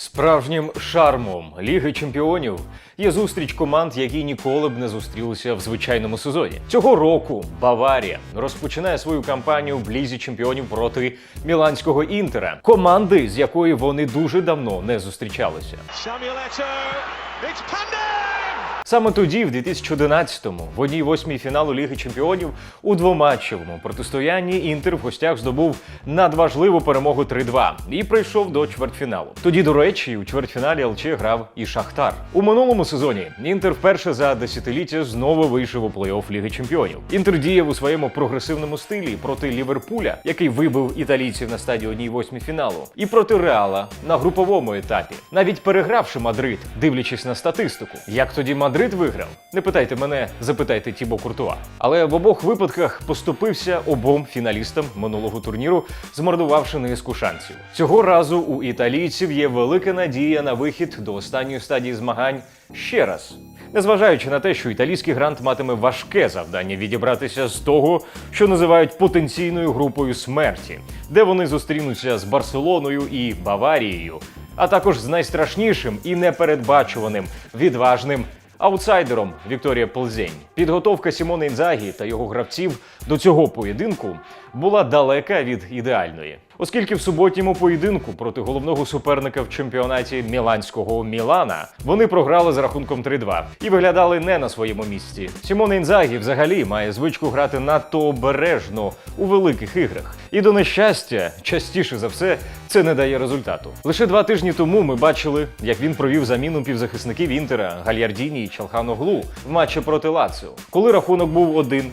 Справжнім шармом Ліги Чемпіонів є зустріч команд, які ніколи б не зустрілися в звичайному сезоні. Цього року Баварія розпочинає свою кампанію в лізі чемпіонів проти міланського інтера, команди, з якої вони дуже давно не зустрічалися. It's! Саме тоді, в 2011-му, в одній восьмій фіналу Ліги Чемпіонів у двоматчевому протистоянні Інтер в гостях здобув надважливу перемогу 3-2 і прийшов до чвертьфіналу. Тоді, до речі, у чвертьфіналі ЛЧ грав і Шахтар. У минулому сезоні Інтер вперше за десятиліття знову вийшов у плей-офф Ліги Чемпіонів. Інтер діяв у своєму прогресивному стилі проти Ліверпуля, який вибив італійців на стадії одній восьмій фіналу, і проти Реала на груповому етапі, навіть перегравши Мадрид, дивлячись на статистику. Як тоді Мадрид виграв? Не питайте мене, запитайте Тібо Куртуа. Але в обох випадках поступився обом фіналістам минулого турніру, змордувавши низку шансів. Цього разу у італійців є велика надія на вихід до останньої стадії змагань ще раз. Незважаючи на те, що італійський грант матиме важке завдання відібратися з того, що називають потенційною групою смерті, де вони зустрінуться з Барселоною і Баварією, а також з найстрашнішим і непередбачуваним відважним аутсайдером Вікторія Ползень. Підготовка Сімони Інзагі та його гравців до цього поєдинку була далека від ідеальної. Оскільки в суботньому поєдинку проти головного суперника в чемпіонаті міланського Мілана вони програли з рахунком 3-2 і виглядали не на своєму місці. Сімон Інзагі взагалі має звичку грати надто обережно у великих іграх. І до нещастя, частіше за все, це не дає результату. Лише два тижні тому ми бачили, як він провів заміну півзахисників Інтера Гальярдіні і Чалханоглу в матчі проти Лаціо, коли рахунок був 1-2,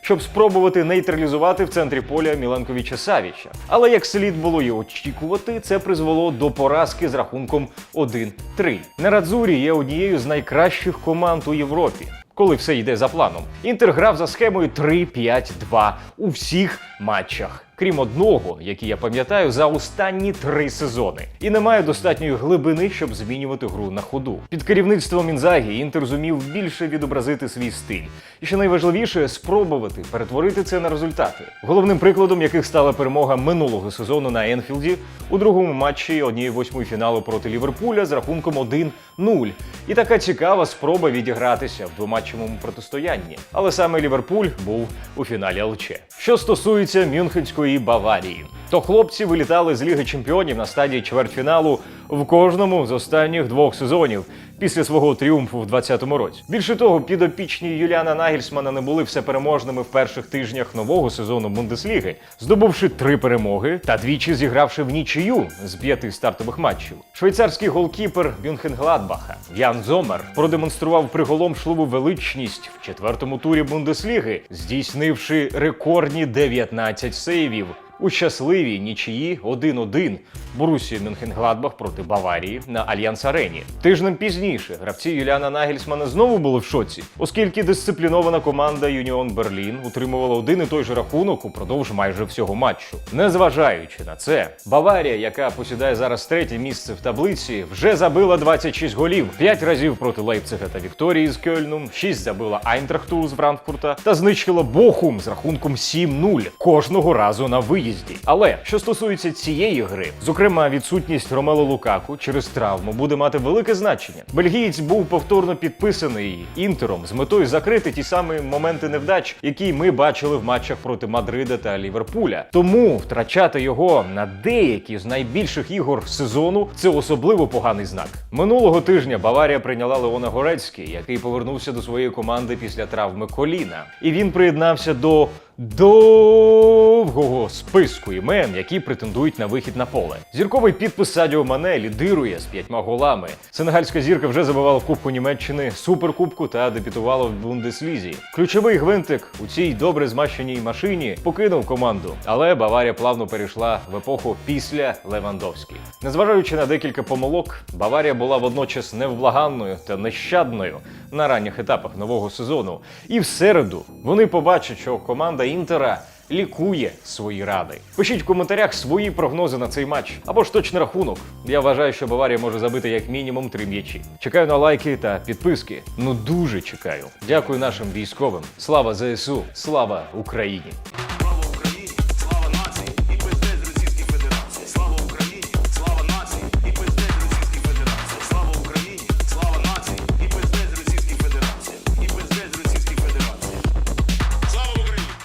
щоб спробувати нейтралізувати в центрі поля Міланковича Савіча. Але як слід було й очікувати, це призвело до поразки з рахунком 1-3. Нерадзурі є однією з найкращих команд у Європі. Коли все йде за планом, інтер грав за схемою 3-5-2 у всіх матчах, крім одного, який я пам'ятаю, за останні три сезони, і не має достатньої глибини, щоб змінювати гру на ходу. Під керівництвом Інзагі інтер зумів більше відобразити свій стиль, і що найважливіше спробувати перетворити це на результати. Головним прикладом яких стала перемога минулого сезону на Енфілді у другому матчі однієї восьмої фіналу проти Ліверпуля з рахунком 1-0. І така цікава спроба відігратися в двоматчевому протистоянні. Але саме Ліверпуль був у фіналі ЛЧ. Що стосується Мюнхенської Баварії, то хлопці вилітали з Ліги Чемпіонів на стадії чвертьфіналу в кожному з останніх двох сезонів після свого тріумфу в 2020 році. Більше того, підопічні Юліана Нагельсмана не були всепереможними в перших тижнях нового сезону Бундесліги, здобувши три перемоги та двічі зігравши в нічию з п'яти стартових матчів. Швейцарський голкіпер Мюнхенгладбаха Ян Зомер продемонстрував приголомшливу величність в четвертому турі Бундесліги, здійснивши рекордні 19 сейвів. У щасливій нічиї 1-1 Борусія Мюнхенгладбах проти Баварії на Альянс Арені. Тижнем пізніше гравці Юліана Нагельсмана знову були в шоці, оскільки дисциплінована команда Юніон Берлін утримувала один і той же рахунок упродовж майже всього матчу. Незважаючи на це, Баварія, яка посідає зараз третє місце в таблиці, вже забила 26 голів: 5 разів проти Лейпцига та Вікторії з Кельну, 6 забила Айнтрахту з Франкфурта та знищила Бохум з рахунком 7-0 кожного разу на виїзді. Але що стосується цієї гри, зокрема відсутність Ромело Лукаку через травму буде мати велике значення. Бельгієць був повторно підписаний інтером з метою закрити ті самі моменти невдач, які ми бачили в матчах проти Мадрида та Ліверпуля. Тому втрачати його на деякі з найбільших ігор сезону це особливо поганий знак. Минулого тижня Баварія прийняла Леона Горецький, який повернувся до своєї команди після травми коліна, і він приєднався до довгого списку імен, які претендують на вихід на поле. Зірковий підпис Садіо Мане лідирує з п'ятьма голами. Сенегальська зірка вже забивала в Кубку Німеччини, Суперкубку та дебютувала в Бундеслізі. Ключовий гвинтик у цій добре змащеній машині покинув команду, але Баварія плавно перейшла в епоху після Левандовський. Незважаючи на декілька помилок, Баварія була водночас невблаганною та нещадною на ранніх етапах нового сезону. І в середу вони побачать, що команда Інтера лікує свої ради. Пишіть в коментарях свої прогнози на цей матч або ж точний рахунок. Я вважаю, що Баварія може забити як мінімум три м'ячі. Чекаю на лайки та підписки. Ну дуже чекаю. Дякую нашим військовим. Слава ЗСУ! Слава Україні!